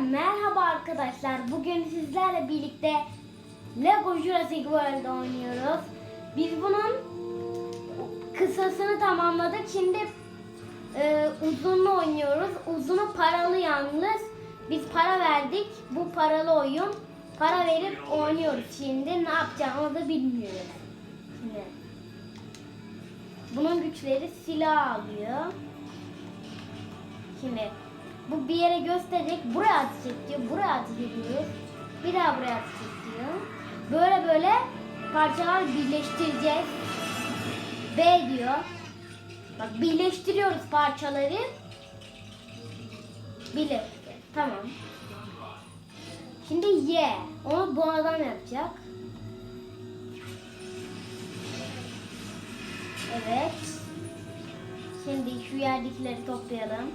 merhaba arkadaşlar. Bugün sizlerle birlikte Lego Jurassic World oynuyoruz. Biz bunun kısasını tamamladık. Şimdi e, uzunlu oynuyoruz. Uzunu paralı yalnız. Biz para verdik. Bu paralı oyun. Para verip oynuyoruz şimdi. Ne yapacağımızı da bilmiyoruz. Şimdi. Bunun güçleri silah alıyor. Şimdi bu bir yere gösterecek. Buraya ateş diyor. Buraya ateş ediyoruz. Bir daha buraya ateş diyor. Böyle böyle parçalar birleştireceğiz. B diyor. Bak birleştiriyoruz parçaları. Birleştir. Tamam. Şimdi Y. Onu bu adam yapacak. Evet. Şimdi şu yerdekileri toplayalım.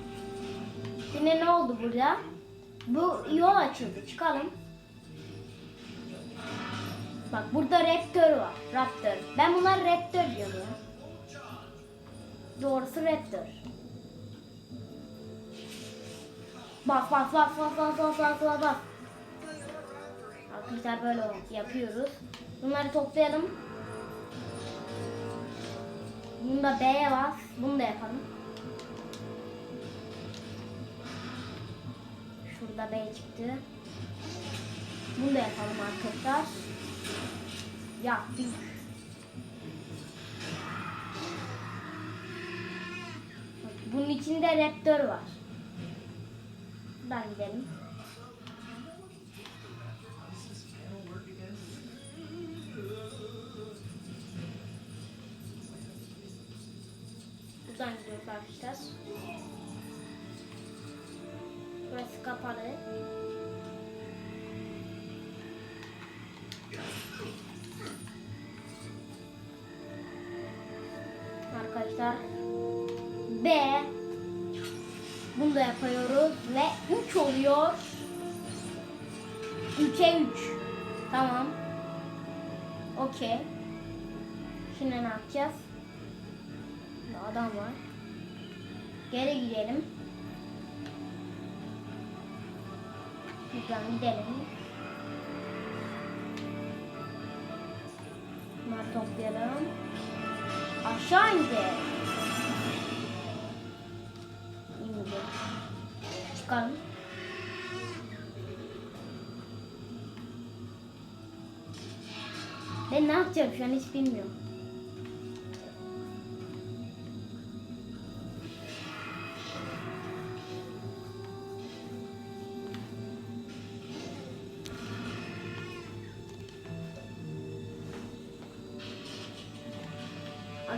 Şimdi ne oldu burada? Bu yol açıldı. Çıkalım. Bak burada Raptor var. Raptor. Ben bunlar Raptor diyorum. Doğrusu Raptor. Bas bas bas bas bas bas bas bas bas. Arkadaşlar böyle yapıyoruz. Bunları toplayalım. Bunu da B'ye bas. Bunu da yapalım. Şurada B çıktı. Bunu da yapalım arkadaşlar. Yaptık. Bunun içinde Raptor var. Buradan gidelim. Buradan gidiyoruz arkadaşlar. Burası kapalı. Arkadaşlar B bunu da yapıyoruz ve 3 oluyor. 3'e 3. Tamam. Okey. Şimdi ne yapacağız? Burada adam var. Geri gidelim. Buradan gidelim. Bunları toplayalım. Aşağı indi. İndi. Çıkalım. Ben ne yapacağım şu an hiç bilmiyorum.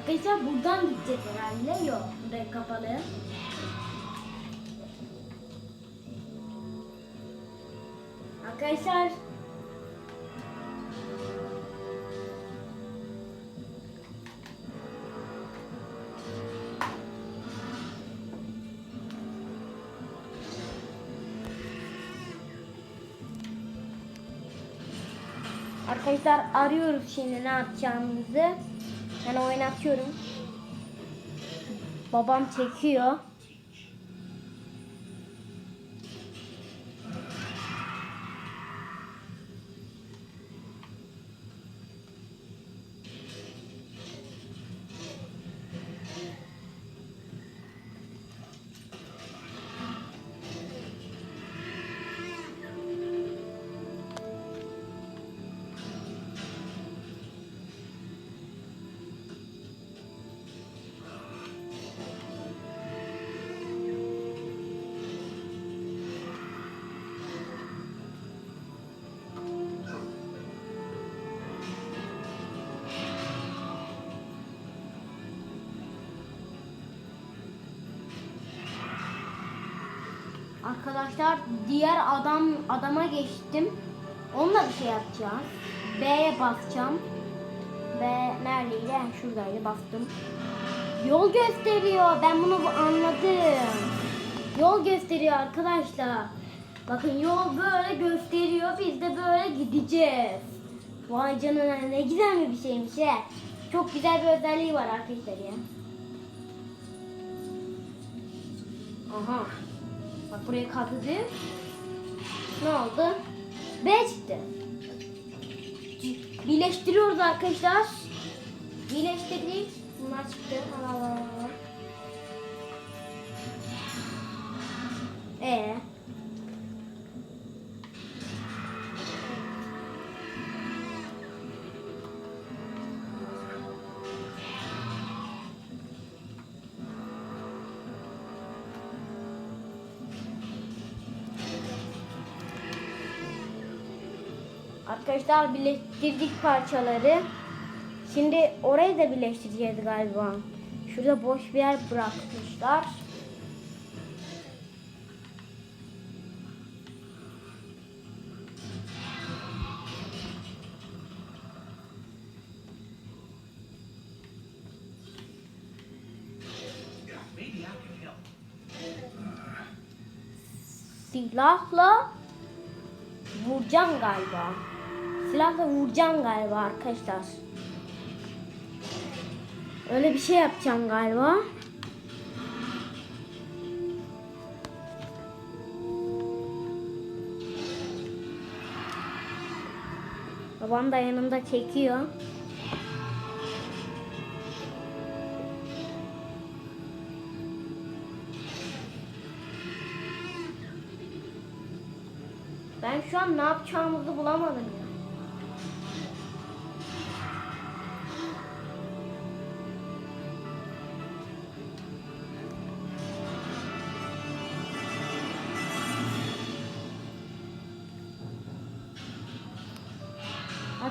Arkadaşlar buradan gideceğiz herhalde. Yok. Buraya kapalı. Arkadaşlar Arkadaşlar arıyoruz şimdi ne yapacağımızı. Ben oynatıyorum. Babam çekiyor. Arkadaşlar diğer adam adama geçtim. Onunla bir şey yapacağız. B'ye basacağım. B neredeydi? Ha, Şuradaydı bastım. Yol gösteriyor. Ben bunu anladım. Yol gösteriyor arkadaşlar. Bakın yol böyle gösteriyor. Biz de böyle gideceğiz. Vay canına ne güzel bir şeymiş he. Çok güzel bir özelliği var arkadaşlar ya. Aha. Bak buraya katladı. Ne oldu? B çıktı. Birleştiriyoruz arkadaşlar. Birleştirdik. Bunlar çıktı. Al, al, al, Arkadaşlar birleştirdik parçaları. Şimdi orayı da birleştireceğiz galiba. Şurada boş bir yer bırakmışlar. Silahla vuracağım galiba. Silahla vuracağım galiba arkadaşlar. Öyle bir şey yapacağım galiba. Babam da yanımda çekiyor. Ben şu an ne yapacağımızı bulamadım ya.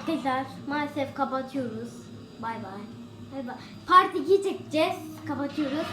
Arkadaşlar maalesef kapatıyoruz. Bay bay. Bay bay. Part 2 çekeceğiz. Kapatıyoruz.